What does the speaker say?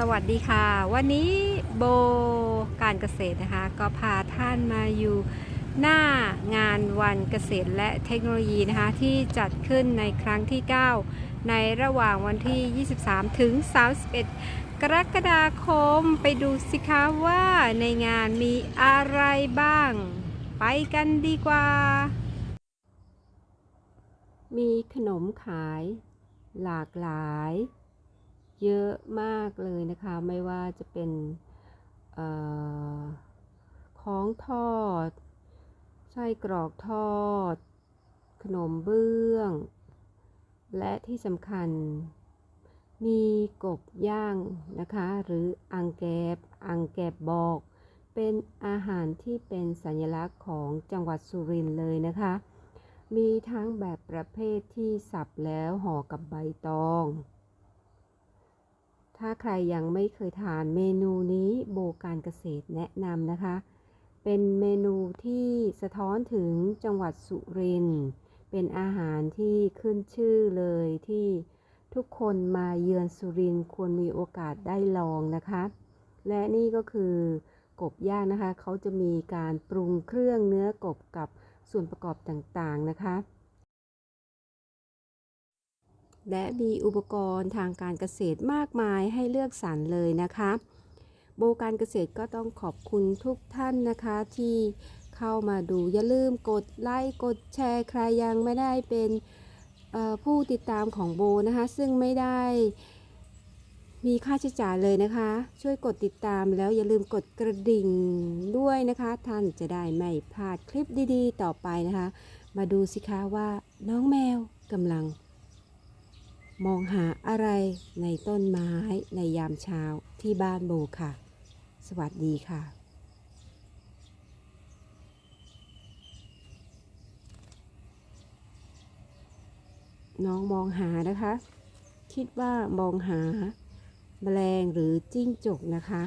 สวัสดีค่ะ วันนี้โบการเกษตรนะคะ ก็พาท่านมาอยู่หน้างานวันเกษตรและเทคโนโลยีนะคะ ที่จัดขึ้นในครั้งที่ 9 ในระหว่างวันที่ 23 ถึง 31 กรกฎาคมไปดูสิคะว่าในงานมีอะไรบ้าง ไปกันดีกว่า มีขนมขาย หลากหลาย เยอะมากเลยนะคะ ไม่ว่าจะเป็นออของทอด ไส้กรอกทอด ขนมเบื้อง และที่สำคัญ มีกบย่างนะคะ หรืออังแกบ อังแกบบอก เป็นอาหารที่เป็นสัญลักษณ์ของจังหวัดสุรินทร์เลยนะคะ มีทั้งแบบประเภทที่สับแล้วห่อกับใบตอง ถ้าใครยังไม่เคยทานเมนูนี้โบการเกษตรแนะนำนะคะ เป็นเมนูที่สะท้อนถึงจังหวัดสุรินทร์เป็นอาหารที่ขึ้นชื่อเลยที่ทุกคนมาเยือนสุรินทร์ควรมีโอกาสได้ลองนะคะ และนี่ก็คือกบย่างนะคะ เขาจะมีการปรุงเครื่องเนื้อกบกับส่วนประกอบต่างๆนะคะ และมีอุปกรณ์ทางการเกษตรมากมายให้เลือกสรรเลยนะคะ โบการเกษตรก็ต้องขอบคุณทุกท่านนะคะที่เข้ามาดูอย่าลืมกดไลค์กดแชร์ใครยังไม่ได้เป็นผู้ติดตามของโบนะคะ ซึ่งไม่ได้มีค่าใช้จ่ายเลยนะคะ ช่วยกดติดตามแล้วอย่าลืมกดกระดิ่งด้วยนะคะ ท่านจะได้ไม่พลาดคลิปดีๆ ต่อไปนะคะ มาดูสิคะว่าน้องแมวกำลัง มองหาอะไรในต้นไม้ในยามเช้าที่บ้านโบค่ะ สวัสดีค่ะน้องมองหานะคะ คิดว่ามองหาแมลงหรือจิ้งจกนะคะ